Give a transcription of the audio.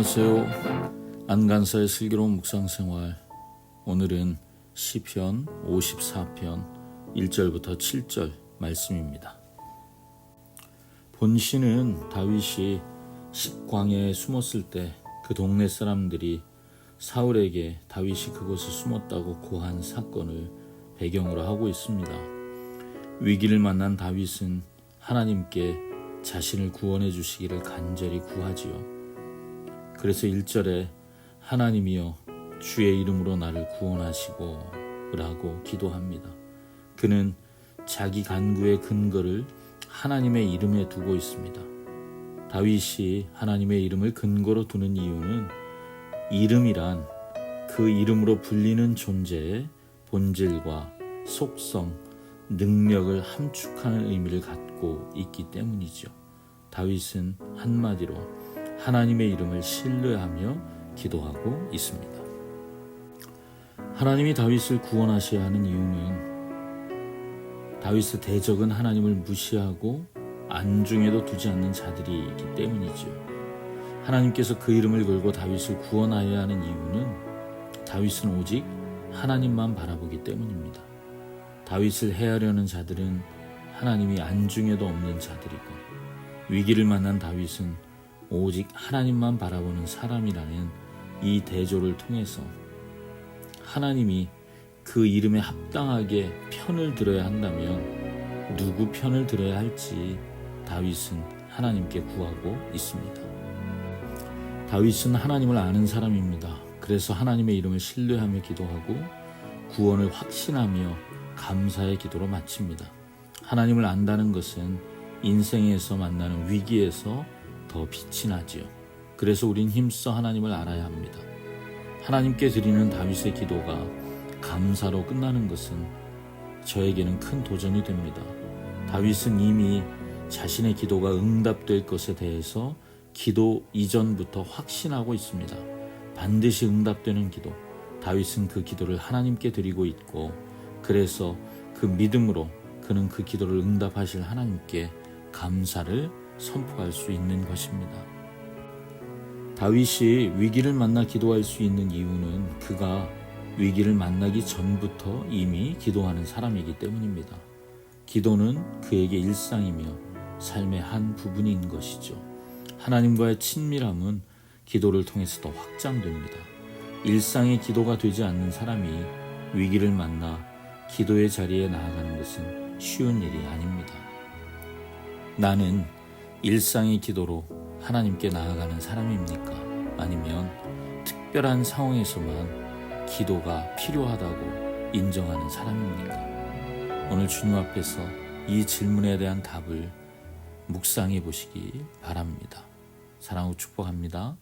안녕하세요. 안간사의 슬기로운 묵상 생활. 오늘은 시편 54편 1절부터 7절 말씀입니다. 본시는 다윗이 식광야에 숨었을 때 그 동네 사람들이 사울에게 다윗이 그곳에 숨었다고 고한 사건을 배경으로 하고 있습니다. 위기를 만난 다윗은 하나님께 자신을 구원해 주시기를 간절히 구하지요. 그래서 1절에 하나님이여 주의 이름으로 나를 구원하시고 라고 기도합니다. 그는 자기 간구의 근거를 하나님의 이름에 두고 있습니다. 다윗이 하나님의 이름을 근거로 두는 이유는 이름이란 그 이름으로 불리는 존재의 본질과 속성, 능력을 함축하는 의미를 갖고 있기 때문이죠. 다윗은 한마디로 하나님의 이름을 신뢰하며 기도하고 있습니다. 하나님이 다윗을 구원하셔야 하는 이유는 다윗의 대적은 하나님을 무시하고 안중에도 두지 않는 자들이 있기 때문이죠. 하나님께서 그 이름을 걸고 다윗을 구원하여야 하는 이유는 다윗은 오직 하나님만 바라보기 때문입니다. 다윗을 해하려는 자들은 하나님이 안중에도 없는 자들이고 위기를 만난 다윗은 오직 하나님만 바라보는 사람이라는 이 대조를 통해서 하나님이 그 이름에 합당하게 편을 들어야 한다면 누구 편을 들어야 할지 다윗은 하나님께 구하고 있습니다. 다윗은 하나님을 아는 사람입니다. 그래서 하나님의 이름을 신뢰하며 기도하고 구원을 확신하며 감사의 기도로 마칩니다. 하나님을 안다는 것은 인생에서 만나는 위기에서 더 빛이 나지요. 그래서 우린 힘써 하나님을 알아야 합니다. 하나님께 드리는 다윗의 기도가 감사로 끝나는 것은 저에게는 큰 도전이 됩니다. 다윗은 이미 자신의 기도가 응답될 것에 대해서 기도 이전부터 확신하고 있습니다. 반드시 응답되는 기도. 다윗은 그 기도를 하나님께 드리고 있고 그래서 그 믿음으로 그는 그 기도를 응답하실 하나님께 감사를 선포할 수 있는 것입니다. 다윗이 위기를 만나 기도할 수 있는 이유는 그가 위기를 만나기 전부터 이미 기도하는 사람이기 때문입니다. 기도는 그에게 일상이며 삶의 한 부분인 것이죠. 하나님과의 친밀함은 기도를 통해서도 확장됩니다. 일상의 기도가 되지 않는 사람이 위기를 만나 기도의 자리에 나아가는 것은 쉬운 일이 아닙니다. 나는 일상의 기도로 하나님께 나아가는 사람입니까? 아니면 특별한 상황에서만 기도가 필요하다고 인정하는 사람입니까? 오늘 주님 앞에서 이 질문에 대한 답을 묵상해 보시기 바랍니다. 사랑하고 축복합니다.